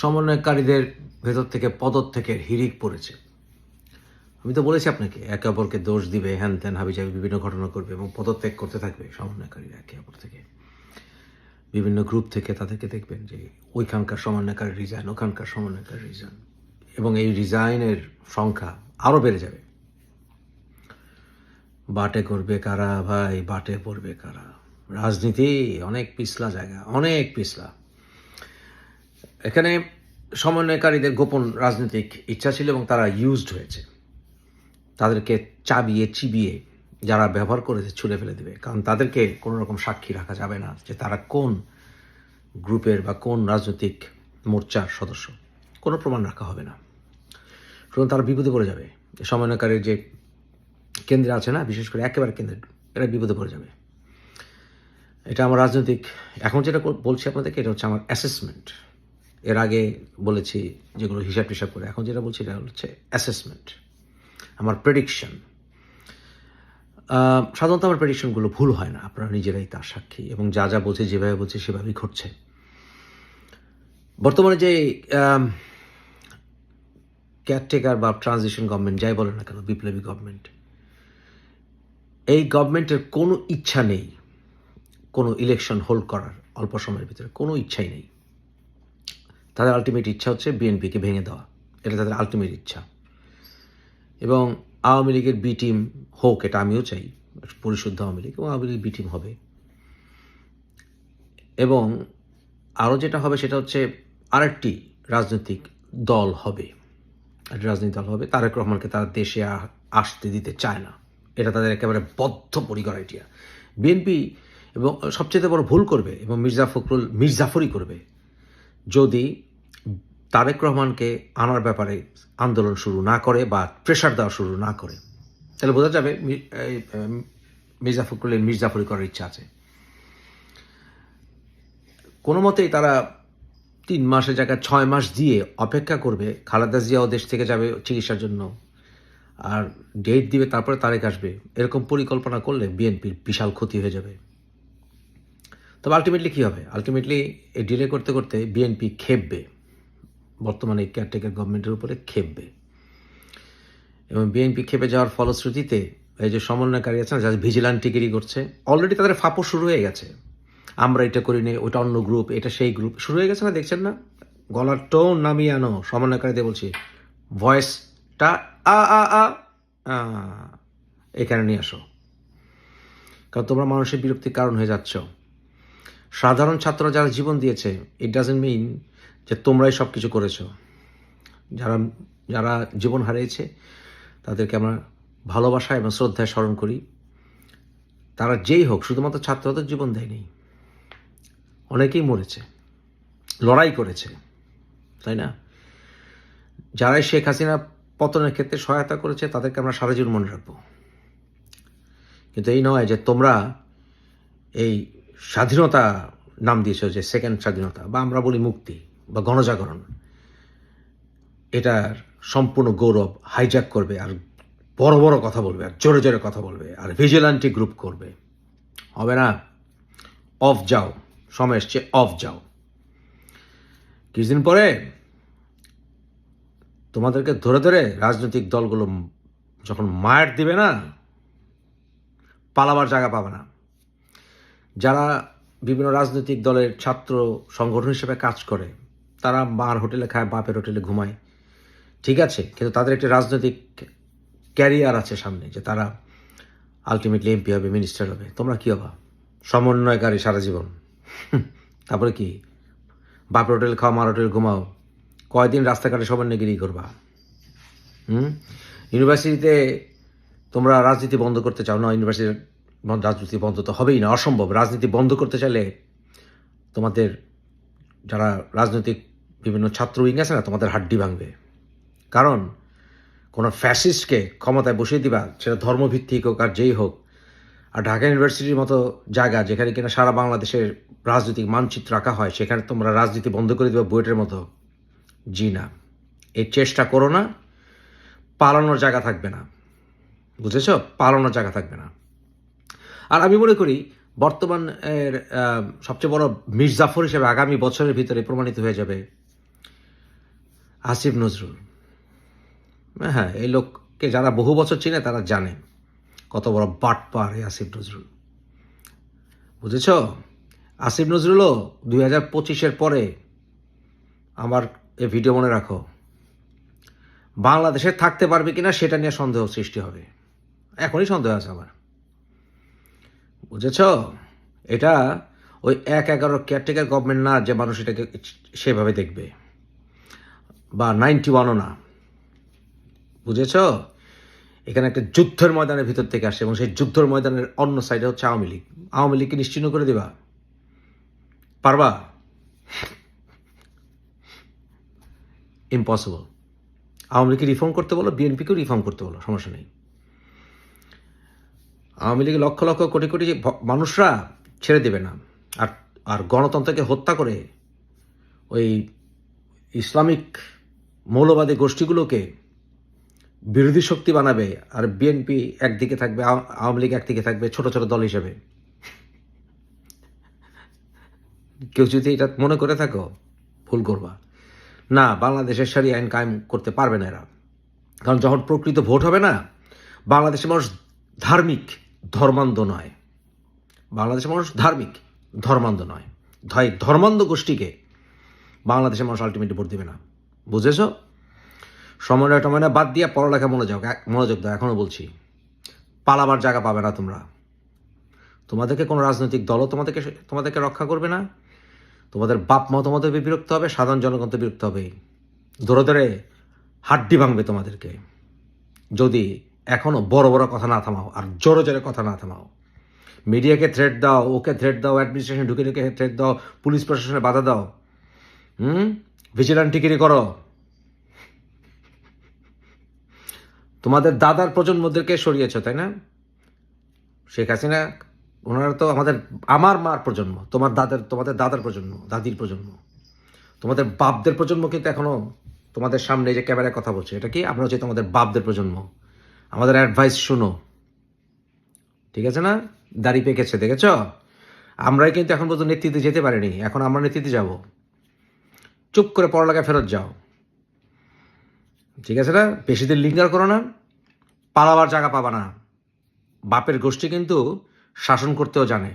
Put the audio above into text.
সমন্বয়কারীদের ভেতর থেকে, পদত্যাগের হিরিক পড়েছে। আমি তো বলেছি আপনাকে, একে অপরকে দোষ দিবে, হ্যান ত্যান, হাবিজাবি বিভিন্ন ঘটনা করবে এবং পদত্যাগ করতে থাকবে সমন্বয়কারীরা একে অপর থেকে। বিভিন্ন গ্রুপ থেকে তাদেরকে দেখবেন যে ওইখানকার সমন্বয়কারী রিজাইন ওখানকার সমন্বয়কারী রিজাইন এবং এই রিজাইনের সংখ্যা আরও বেড়ে যাবে। বাটে করবে কারা ভাই? বাটে পড়বে কারা? রাজনীতি অনেক পিছলা জায়গা, অনেক পিছলা। এখানে সমন্বয়কারীদের গোপন রাজনৈতিক ইচ্ছা ছিল এবং তারা ইউজড হয়েছে। তাদেরকে চাবিয়ে, চিবিয়ে যারা ব্যবহার করেছে ছুঁড়ে ফেলে দেবে। কারণ তাদেরকে কোনো রকম সাক্ষী রাখা যাবে না যে তারা কোন গ্রুপের বা কোন রাজনৈতিক মোর্চার সদস্য। কোনো প্রমাণ রাখা হবে না। সুতরাং তারা বিপদে পড়ে যাবে। সমন্বয়কারীর যে কেন্দ্রে আছে না, বিশেষ করে একেবারে কেন্দ্রে, এরা বিপদে পড়ে যাবে। এটা আমার রাজনৈতিক, এখন যেটা বলছি আপনাদেরকে, এটা হচ্ছে আমার অ্যাসেসমেন্ট এর আগে বলেছি যেগুলো হিসাব টিসাব করে। এখন যেটা বলছি এটা হচ্ছে অ্যাসেসমেন্ট আমার প্রেডিকশন সাধারণত আমার প্রেডিকশনগুলো ভুল হয় না, আপনারা নিজেরাই তার সাক্ষী এবং যা যা বলছে, যেভাবে বলছে, সেভাবেই ঘটছে। বর্তমানে যে কেয়ারটেকার বা ট্রানজিশন গভর্নমেন্ট যাই বলে না কেন, বিপ্লবী গভর্নমেন্ট এই গভর্নমেন্টের কোনো ইচ্ছা নেই, কোনো ইলেকশন হোল্ড করার, অল্প সময়ের ভিতরে কোনো ইচ্ছাই নেই। তাদের আলটিমেট ইচ্ছা হচ্ছে বিএনপিকে ভেঙে দেওয়া। এটা তাদের আলটিমেট ইচ্ছা। এবং আওয়ামী লীগের বি টিম হোক, এটা আমিও চাই, পরিশুদ্ধ আওয়ামী লীগ, এবং আওয়ামী লীগ বি টিম হবে। এবং আরও যেটা হবে, সেটা হচ্ছে আরেকটি রাজনৈতিক দল হবে। রাজনৈতিক দল হবে, তারেক রহমানকে তারা দেশে আসতে দিতে চায় না। এটা তাদের একেবারে বদ্ধপরিকর আইডিয়া বিএনপি এবং সবচেয়ে বড় ভুল করবে, এবং মির্জা ফখরুল মির্জাফরই করবে। যদি তারেক রহমানকে আনার ব্যাপারে আন্দোলন শুরু না করে বা প্রেশার দেওয়া শুরু না করে। তাহলে বোঝা যাবে মির্জা ফখরুলের মির্জাফরি করার ইচ্ছা আছে। কোনো মতেই তারা তিন মাসের জায়গায় ছয় মাস দিয়ে অপেক্ষা করবে। খালেদা জিয়াও দেশ থেকে যাবে চিকিৎসার জন্য। আর ডেট দিবে, তারপরে তারেক আসবে। এরকম পরিকল্পনা করলে বিএনপির বিশাল ক্ষতি হয়ে যাবে। তবে আলটিমেটলি কী হবে? আলটিমেটলি এই ডিলে করতে করতে বিএনপি খেপবে। বর্তমানে কেয়ারটেকার গভর্নমেন্টের উপরে খেপবে। এবং বিএনপি খেপে যাওয়ার ফলশ্রুতিতে এই যে সমন্বয়কারী আছে না যারা ভিজিলান্টিগিরি করছে অলরেডি তাদের ফাপড় শুরু হয়ে গেছে। আমরা এটা করি নি ওইটা অন্য গ্রুপ এটা সেই গ্রুপ শুরু হয়ে গেছে না দেখছেন না? গলার টোন নামিয়ে আনো সমন্বয়কারীদের বলছি ভয়েসটা আ আ আ আ, এখানে নিয়ে আসো। কারণ তোমরা মানুষের বিরক্তির কারণ হয়ে যাচ্ছ। সাধারণ ছাত্ররা যারা জীবন দিয়েছে ইট ডাজেন্ট মিন যে তোমরাই সব কিছু করেছ। যারা যারা জীবন হারিয়েছে, তাদেরকে আমরা ভালোবাসা এবং শ্রদ্ধায় স্মরণ করি। তারা যেই হোক, শুধুমাত্র ছাত্রদের জীবন দেয়নি, অনেকেই মরেছে, লড়াই করেছে, তাই না? যারাই শেখ হাসিনা পতনের ক্ষেত্রে সহায়তা করেছে, তাদেরকে আমরা সারা জীবন মনে রাখব। কিন্তু এই নয় যে তোমরা এই স্বাধীনতা নাম দিয়েছ, যে সেকেন্ড স্বাধীনতা, বা আমরা বলি মুক্তি। বা গণজাগরণ, এটার সম্পূর্ণ গৌরব হাইজ্যাক করবে আর বড় বড় কথা বলবে আর জোরে জোরে কথা বলবে আর ভিজিলান্টি গ্রুপ করবে। হবে না? অফ যাও। সময় এসছে অফ যাও। কিছুদিন পরে তোমাদেরকে ধরে ধরে রাজনৈতিক দলগুলো যখন মায়ের দিবে না, পালাবার জায়গা পাবে না। যারা বিভিন্ন রাজনৈতিক দলের ছাত্র সংগঠন হিসেবে কাজ করে তারা মার হোটেলে খায়, বাপের হোটেলে ঘুমায়। ঠিক আছে, কিন্তু তাদের একটি রাজনৈতিক ক্যারিয়ার আছে সামনে, যে তারা আলটিমেটলি এমপি হবে মিনিস্টার হবে। তোমরা কি হবা? সমন্বয়কারী সারা জীবন। তারপরে কি? বাপের হোটেল খাও, মার হোটেল ঘুমাও। কয়দিন রাস্তাঘাটে সমন্বয়গিরি করবা? হুম, ইউনিভার্সিটিতে তোমরা রাজনীতি বন্ধ করতে চাও? না ইউনিভার্সিটির রাজনীতি বন্ধ তো হবেই না, অসম্ভব। রাজনীতি বন্ধ করতে চাইলে তোমাদের যারা রাজনৈতিক বিভিন্ন ছাত্র উইং আছে না, তোমাদের হাড্ডি ভাঙবে। কারণ কোনো ফ্যাসিস্টকে ক্ষমতায় বসিয়ে দিবা, সেটা ধর্মভিত্তিক হোক আর যেই হোক, আর ঢাকা ইউনিভার্সিটির মতো জায়গা যেখানে কিনা সারা বাংলাদেশের রাজনৈতিক মানচিত্র রাখা হয়, সেখানে তোমরা রাজনীতি বন্ধ করে দিবা বুয়েটের মতো। জি না। এই চেষ্টা করো না, পালানোর জায়গা থাকবে না। বুঝেছ? পালানোর জায়গা থাকবে না। আর আমি মনে করি, বর্তমান এর সবচেয়ে বড় মির্জাফর হিসেবে আগামী বছরের ভিতরে প্রমাণিত হয়ে যাবে আসিফ নজরুল। হ্যাঁ এই লোককে যারা বহু বছর চিনে, তারা জানে কত বড় বাটপার এই আসিফ নজরুল। বুঝেছ? আসিফ নজরুলও দুই হাজার পঁচিশের পরে আমার এ ভিডিও মনে রাখো, বাংলাদেশে থাকতে পারবে কিনা সেটা নিয়ে সন্দেহ সৃষ্টি হবে। এখনই সন্দেহ আছে আমার। বুঝেছ? এটা ওই এক এগারো কেয়ারটেকার গভর্নমেন্ট না যে মানুষ এটাকে সেভাবে দেখবে। বা নাইনটি ওয়ানও না। বুঝেছ? এখানে একটা যুদ্ধের ময়দানের ভিতর থেকে আসে এবং সেই যুদ্ধের ময়দানের অন্য সাইডে হচ্ছে আওয়ামী লীগ। আওয়ামী লীগকে নিশ্চিন্ন করে দিবা। পারবা? ইম্পসিবল আওয়ামী লীগকে রিফর্ম করতে বলো বিএনপিকেও রিফর্ম করতে বলো, সমস্যা নেই। আওয়ামী লীগের লক্ষ লক্ষ কোটি কোটি মানুষরা ছেড়ে দেবে না। আর আর গণতন্ত্রকে হত্যা করে ওই ইসলামিক মৌলবাদী গোষ্ঠীগুলোকে বিরোধী শক্তি বানাবে আর বিএনপি একদিকে থাকবে আও- আওয়ামী লীগ একদিকে থাকবে, ছোট ছোট দল হিসেবে। কেউ যদি এটা মনে করে থাকো, ভুল করবা। না, বাংলাদেশের সারি আইন কায়েম করতে পারবে না এরা। কারণ যখন প্রকৃত ভোট হবে না, বাংলাদেশের মানুষ ধার্মিক, ধর্মান্ধ নয়। বাংলাদেশের মানুষ ধার্মিক, ধর্মান্ধ নয়। ধর্মান্ধ গোষ্ঠীকে বাংলাদেশের মানুষ আলটিমেটলি ভোট দেবে না। বুঝেছ? সময় টময় বাদ দিয়ে পড়ালেখা মনোযোগ মনোযোগ দাও এখনও বলছি। পালাবার জায়গা পাবে না তোমরা। তোমাদেরকে কোনো রাজনৈতিক দলও তোমাদেরকে তোমাদেরকে রক্ষা করবে না। তোমাদের বাপ মা তোমাদের বিরক্ত হবে, সাধারণ জনগণ তো বিরক্ত হবে। ধরে ধরে হাড্ডি ভাঙবে তোমাদেরকে। যদি এখনও বড় বড় কথা না থামাও, আর জোরে জোরে কথা না থামাও। মিডিয়াকে থ্রেট দাও, ওকে থ্রেট দাও অ্যাডমিনিস্ট্রেশন ঢুকে ঢুকে থ্রেট দাও, পুলিশ প্রশাসনে বাধা দাও। হুম? ভিজিলান্টিগিরি করো। তোমাদের দাদার প্রজন্মদেরকে সরিয়েছ, তাই না? শেখ হাসিনা, ওনারা তো আমাদের, আমার মার প্রজন্ম, তোমার দাদার, তোমাদের দাদার প্রজন্ম, দাদির প্রজন্ম। তোমাদের বাপদের প্রজন্ম কিন্তু এখনও তোমাদের সামনে যে ক্যামেরায় কথা বলছে। এটা কি? আমরা হচ্ছে তোমাদের বাপদের প্রজন্ম। আমাদের অ্যাডভাইস শুনো। ঠিক আছে না? দাড়ি পেকেছে, দেখেছ? আমরাই কিন্তু এখন পর্যন্ত নেতৃত্বে যেতে পারিনি। এখন আমরা নেতৃত্বে যাব। চুপ করে পড়ালেখা ফেরত যাও। ঠিক আছে না? বেশিদের লিঙ্গার করো না, পালাবার জায়গা পাবা না। বাপের গোষ্ঠী কিন্তু শাসন করতেও জানে।